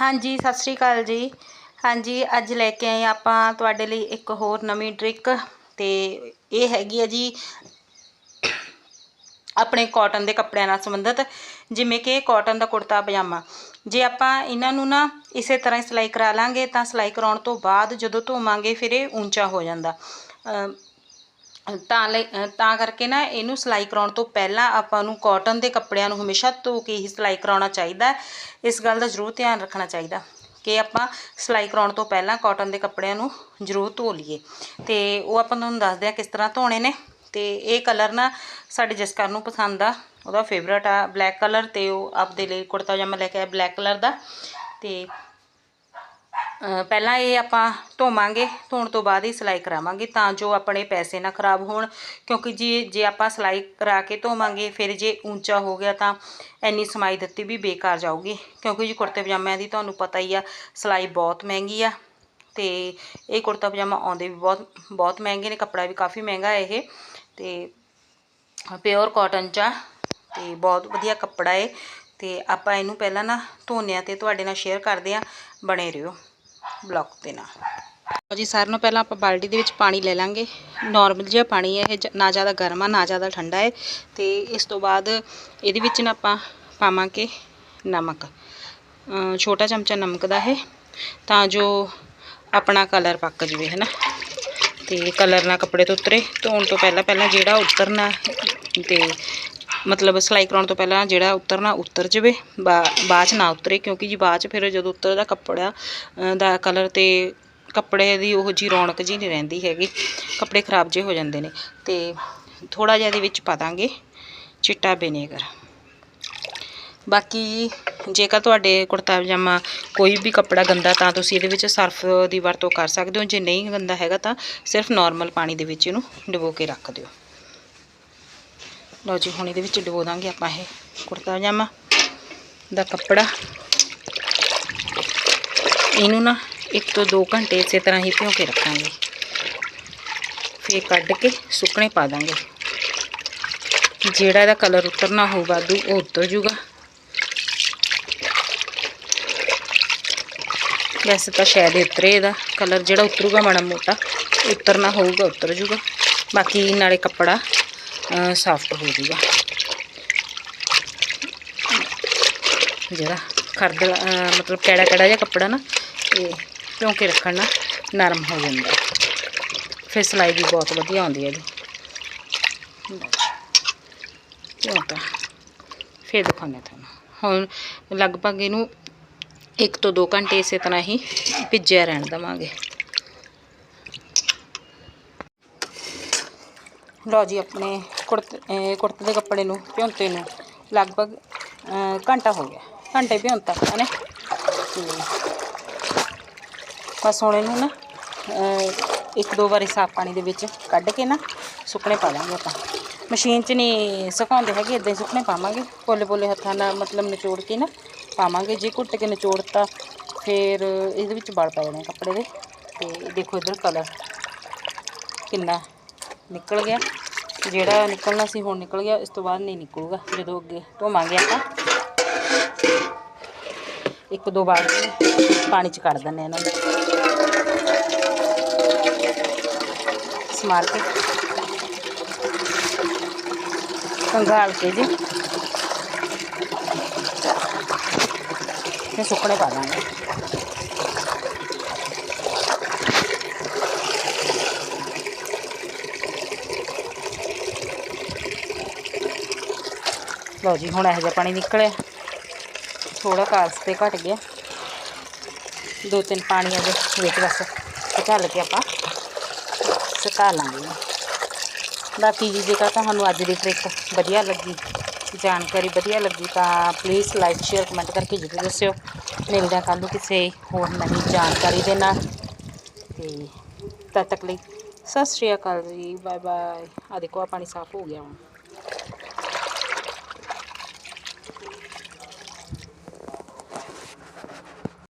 ਹਾਂਜੀ, ਸਤਿ ਸ਼੍ਰੀ ਅਕਾਲ ਜੀ। ਹਾਂਜੀ, ਅੱਜ ਲੈ ਕੇ ਆਏ ਆਪਾਂ ਤੁਹਾਡੇ ਲਈ ਇੱਕ ਹੋਰ ਨਵੀਂ ਟ੍ਰਿਕ ਤੇ ਇਹ ਹੈਗੀ ਹੈ ਜੀ ਆਪਣੇ ਕਾਟਨ ਦੇ ਕੱਪੜਿਆਂ ਨਾਲ ਸੰਬੰਧਿਤ, ਜਿਵੇਂ ਕਿ ਕਾਟਨ ਦਾ ਕੁੜਤਾ, ਪਜਾਮਾ। ਜੇ ਆਪਾਂ ਇਹਨਾਂ ਨੂੰ ਨਾ ਇਸੇ ਤਰ੍ਹਾਂ ਹੀ ਸਿਲਾਈ ਕਰਾ ਲਾਂਗੇ ਤਾਂ ਸਿਲਾਈ ਕਰਾਉਣ ਤੋਂ ਬਾਅਦ ਜਦੋਂ ਧੋਵਾਂਗੇ, ਫਿਰ ਇਹ ਉੱਚਾ ਹੋ ਜਾਂਦਾ। ਤਾਂ ਲਈ ਤਾਂ ਕਰਕੇ ਨਾ ਇਹਨੂੰ ਸਿਲਾਈ ਕਰਾਉਣ ਤੋਂ ਪਹਿਲਾਂ ਆਪਾਂ ਨੂੰ ਕਾਟਨ ਦੇ ਕੱਪੜਿਆਂ ਨੂੰ ਹਮੇਸ਼ਾ ਧੋ ਕੇ ਹੀ ਸਿਲਾਈ ਕਰਾਉਣਾ ਚਾਹੀਦਾ ਇਸ ਗੱਲ ਦਾ ਜ਼ਰੂਰ ਧਿਆਨ ਰੱਖਣਾ ਚਾਹੀਦਾ ਕਿ ਆਪਾਂ ਸਿਲਾਈ ਕਰਾਉਣ ਤੋਂ ਪਹਿਲਾਂ ਕਾਟਨ ਦੇ ਕੱਪੜਿਆਂ ਨੂੰ ਜ਼ਰੂਰ ਧੋ ਲਈਏ। ਤੇ ਉਹ ਆਪਾਂ ਤੁਹਾਨੂੰ ਦੱਸਦੇ ਆ ਕਿਸ ਤਰ੍ਹਾਂ ਧੋਣੇ ਨੇ। ਤੇ ਇਹ ਕਲਰ ਨਾ ਸਾਡੇ ਜਸਕਰ ਨੂੰ ਪਸੰਦ ਆ। ਉਹਦਾ ਫੇਵਰਟ ਆ ਬਲੈਕ ਕਲਰ ਤੇ ਉਹ ਆਪਦੇ ਲਈ ਕੁੜਤਾ ਪਜਾਮਾ ਲੈ ਕੇ ਆਇਆ ਬਲੈਕ ਕਲਰ ਦਾ। ਤੇ ਪਹਿਲਾਂ ਇਹ ਆਪਾਂ ਧੋਵਾਂਗੇ, ਧੋਣ ਤੋਂ ਬਾਅਦ ਹੀ ਸਿਲਾਈ ਕਰਾਵਾਂਗੇ ਤਾਂ ਜੋ ਆਪਣੇ ਪੈਸੇ ਨਾ ਖਰਾਬ ਹੋਣ। ਕਿਉਂਕਿ ਜੇ ਜੇ ਆਪਾਂ ਸਿਲਾਈ ਕਰਾ ਕੇ ਧੋਵਾਂਗੇ, ਫਿਰ ਜੇ ਉੱਚਾ ਹੋ ਗਿਆ ਤਾਂ ਇੰਨੀ ਸਮਾਈ ਦਿੱਤੀ ਵੀ ਬੇਕਾਰ ਜਾਊਗੀ। ਕਿਉਂਕਿ ਜੀ ਕੁੜਤੇ ਪਜਾਮਿਆਂ ਦੀ ਤੁਹਾਨੂੰ ਪਤਾ ਹੀ ਆ, ਸਿਲਾਈ ਬਹੁਤ ਮਹਿੰਗੀ ਆ ਤੇ ਇਹ ਕੁੜਤਾ ਪਜਾਮਾ ਆਉਂਦੇ ਵੀ ਬਹੁਤ ਬਹੁਤ ਮਹਿੰਗੇ ਨੇ, ਕੱਪੜਾ ਵੀ ਕਾਫੀ ਮਹਿੰਗਾ ਇਹ। ਤੇ ਪਿਓਰ ਕਾਟਨ ਚ ਆ ਤੇ ਬਹੁਤ ਵਧੀਆ ਕੱਪੜਾ ਏ। ਤੇ ਆਪਾਂ ਇਹਨੂੰ ਪਹਿਲਾਂ ਨਾ ਧੋਨੇ ਆ ਤੇ ਤੁਹਾਡੇ ਨਾਲ ਸ਼ੇਅਰ ਕਰਦੇ ਆ, ਬਣੇ ਰਹੋ। ਬਲੌਕ ਦੇ ਨਾਲ। ਜੀ, ਸਾਰਿਆਂ ਨੂੰ ਪਹਿਲਾਂ ਆਪਾਂ ਬਾਲਟੀ ਦੇ ਵਿੱਚ ਪਾਣੀ ਲੈ ਲਾਂਗੇ। ਨਾਰਮਲ ਜਿਹਾ ਪਾਣੀ ਹੈ, ਇਹ ਨਾ ਜ਼ਿਆਦਾ ਗਰਮ ਆ, ਨਾ ਜ਼ਿਆਦਾ ਠੰਡਾ ਹੈ। ਤੇ ਇਸ ਤੋਂ ਬਾਅਦ ਇਹਦੇ ਵਿੱਚ ਨਾ ਆਪਾਂ ਪਾਵਾਂਗੇ ਨਮਕ। ਛੋਟਾ ਚਮਚਾ ਨਮਕ ਦਾ ਹੈ ਤਾਂ ਜੋ ਆਪਣਾ ਕਲਰ ਪੱਕ ਜਵੇ ਹੈ ਨਾ ਤੇ ਕਲਰ ਨਾ ਕੱਪੜੇ ਤੋਂ ਉਤਰੇ। ਧੋਣ ਤੋਂ ਪਹਿਲਾਂ ਪਹਿਲਾਂ ਜਿਹੜਾ ਉਤਰਨਾ ਤੇ ਮਤਲਬ ਸਿਲਾਈ ਕਰਾਉਣ ਤੋਂ ਪਹਿਲਾਂ ਜਿਹੜਾ ਉਤਰਨਾ, ਉਤਰ ਜਵੇ ਬਾਅਦ ਚ ਨਾ ਉਤਰੇ, ਕਿਉਂਕਿ ਜੀ ਬਾਅਦ ਚ ਫਿਰ ਜਦੋਂ ਉਤਰਦਾ ਕੱਪੜਾ ਦਾ ਕਲਰ ਤੇ ਕੱਪੜੇ ਦੀ ਉਹ ਜੀ ਰੌਣਕ ਜੀ ਨਹੀਂ ਰਹਿੰਦੀ ਹੈਗੀ, ਕੱਪੜੇ ਖਰਾਬ ਜੇ ਹੋ ਜਾਂਦੇ ਨੇ। ਤੇ ਥੋੜਾ ਜਿਹਾ ਇਹਦੇ ਵਿੱਚ ਪਾ ਦਾਂਗੇ, ਚਿੱਟਾ ਵਿਨੇਗਰ ਬਾਕੀ ਜੇਕਰ ਤੁਹਾਡੇ ਕੁੜਤਾ ਪਜਾਮਾ ਕੋਈ ਵੀ ਕੱਪੜਾ ਗੰਦਾ, ਤਾਂ ਤੁਸੀਂ ਇਹਦੇ ਵਿੱਚ ਸਰਫ ਦੀ ਵਰਤੋਂ ਕਰ ਸਕਦੇ ਹੋ। ਜੇ ਨਹੀਂ ਗੰਦਾ ਹੈਗਾ, ਤਾਂ ਸਿਰਫ ਨਾਰਮਲ ਪਾਣੀ ਦੇ ਵਿੱਚ ਇਹਨੂੰ ਡੁਬੋ ਕੇ ਰੱਖ ਦਿਓ। ਲਓ ਜੀ, ਹੁਣ ਇਹਦੇ ਵਿੱਚ ਡਬੋ ਦਾਂਗੇ ਆਪਾਂ ਇਹ ਕੁੜਤਾ ਪਜਾਮਾ ਦਾ ਕੱਪੜਾ। ਇਹਨੂੰ ਨਾ 1 ਤੋਂ 2 ਘੰਟੇ ਇਸੇ ਤਰ੍ਹਾਂ ਹੀ ਭਿਓ ਕੇ ਰੱਖਾਂਗੇ। ਫੇਰ ਕੱਢ ਕੇ ਸੁੱਕਣੇ ਪਾ ਦਾਂਗੇ। ਜਿਹੜਾ ਇਹਦਾ ਕਲਰ ਉਤਰਨਾ ਹੋਊਗਾ ਦੂ ਉਹ ਉਤਰ ਜੂਗਾ। ਵੈਸੇ ਤਾਂ ਸ਼ਾਇਦ ਉਤਰੇ, ਇਹਦਾ ਕਲਰ ਜਿਹੜਾ ਉਤਰੂਗਾ ਮਾੜਾ ਮੋਟਾ, ਉਤਰਨਾ ਹੋਊਗਾ, ਉਤਰ ਜੂਗਾ। ਬਾਕੀ ਨਾਲੇ ਕੱਪੜਾ ਸਾਫਟ ਹੋ ਜਾਊਗਾ। ਜਿਹੜਾ ਖਰਦ ਮਤਲਬ ਕਿਹੜਾ ਕਿਹੜਾ ਜਿਹਾ ਕੱਪੜਾ ਨਾ, ਇਹ ਕਿਉਂ ਕੇ ਰੱਖਣ ਨਾਲ ਨਰਮ ਹੋ ਜਾਂਦਾ। ਫਿਰ ਸਿਲਾਈ ਵੀ ਬਹੁਤ ਵਧੀਆ ਆਉਂਦੀ ਹੈ ਜੀ। ਕਿਉਂ ਤਾਂ ਫਿਰ ਦਿਖਾਉਂਦੇ ਤੁਹਾਨੂੰ। ਹੁਣ ਲਗਭਗ ਇਹਨੂੰ 1 ਤੋਂ 2 ਘੰਟੇ ਇਸੇ ਤਰ੍ਹਾਂ ਹੀ ਭਿੱਜਿਆ ਰਹਿਣ ਦਵਾਂਗੇ। ਲਓ ਜੀ, ਆਪਣੇ ਕੁੜਤੇ ਕੁੜਤੇ ਦੇ ਕੱਪੜੇ ਨੂੰ, ਭਿਉਂਤੇ ਨੂੰ ਲਗਭਗ ਘੰਟਾ ਹੋ ਗਿਆ। ਘੰਟੇ ਭਿਉਂਤਾ ਹਨੇ? ਬਸ ਹੁਣ ਇਹਨੂੰ ਨਾ ਇੱਕ ਦੋ ਵਾਰੀ ਸਾਫ਼ ਪਾਣੀ ਦੇ ਵਿੱਚ ਕੱਢ ਕੇ ਨਾ ਸੁੱਕਣੇ ਪਾ ਲਾਂਗੇ ਆਪਾਂ। ਮਸ਼ੀਨ 'ਚ ਨਹੀਂ ਸੁਕਾਉਂਦੇ ਹੈਗੇ ਇਦਾਂ ਹੀ ਸੁੱਕਣੇ ਪਾਵਾਂਗੇ। ਪੋਲੇ ਪੋਲੇ ਹੱਥਾਂ ਨਾਲ ਮਤਲਬ ਨਿਚੋੜ ਕੇ ਨਾ ਪਾਵਾਂਗੇ। ਜੇ ਘੁੱਟ ਕੇ ਨਿਚੋੜਤਾ, ਫਿਰ ਇਹਦੇ ਵਿੱਚ ਬਲ ਪੈ ਜਾਣੇ ਕੱਪੜੇ ਦੇ। ਤੇ ਦੇਖੋ ਇਧਰ ਕਲਰ ਕਿੰਨਾ ਨਿਕਲ ਗਿਆ। ਜਿਹੜਾ ਨਿਕਲਣਾ ਸੀ, ਹੁਣ ਨਿਕਲ ਗਿਆ, ਇਸ ਤੋਂ ਬਾਅਦ ਨਹੀਂ ਨਿਕਲੂਗਾ, ਜਦੋਂ ਅੱਗੇ ਧੋਵਾਂਗੇ ਆਪਾਂ। ਇੱਕ ਦੋ ਵਾਰ ਪਾਣੀ ਚ ਕੱਢ ਦਿੰਨੇ ਇਹਨਾਂ ਨੂੰ। ਸਮਾਰ ਕੇ ਕੰਗਾਲ ਕੇ ਜੀ। ਤੇ ਸੁੱਕਣੇ ਪਾ ਦਾਂਗੇ। ਲਓ ਜੀ, ਹੁਣ ਇਹੋ ਜਿਹਾ ਪਾਣੀ ਨਿਕਲਿਆ। ਥੋੜਾ ਕਾਰਸ ਤੇ ਘਟ ਗਿਆ। ਦੋ ਤਿੰਨ ਪਾਣੀਆਂ ਦੇ ਵਿੱਚ ਬਸ ਘੱਲ ਕੇ ਆਪਾਂ। ਸੁਕਾ ਲਾਂਗੇ। ਬਾਕੀ ਜੀ ਜੇਕਰ ਤੁਹਾਨੂੰ ਅੱਜ ਦੀ ਟ੍ਰਿਕ ਵਧੀਆ ਲੱਗੀ, ਜਾਣਕਾਰੀ ਵਧੀਆ ਲੱਗੀ, ਤਾਂ ਪਲੀਜ਼ ਲਾਈਕ ਸ਼ੇਅਰ ਕਮੈਂਟ ਕਰਕੇ ਜ਼ਰੂਰ ਦੱਸਿਓ। ਮਿਲਦੇ ਹਾਂ ਕੱਲ੍ਹ ਨੂੰ ਕਿਸੇ ਹੋਰ ਨਵੀਂ ਜਾਣਕਾਰੀ ਦੇ ਨਾਲ। ਤੇ ਤਦ ਤੱਕ ਲਈ ਸਤਿ ਸ਼੍ਰੀ ਅਕਾਲ ਜੀ ਬਾਏ ਬਾਏ ਆ ਦੇਖੋ ਆ ਪਾਣੀ ਸਾਫ਼ ਹੋ ਗਿਆ ਹੁਣ।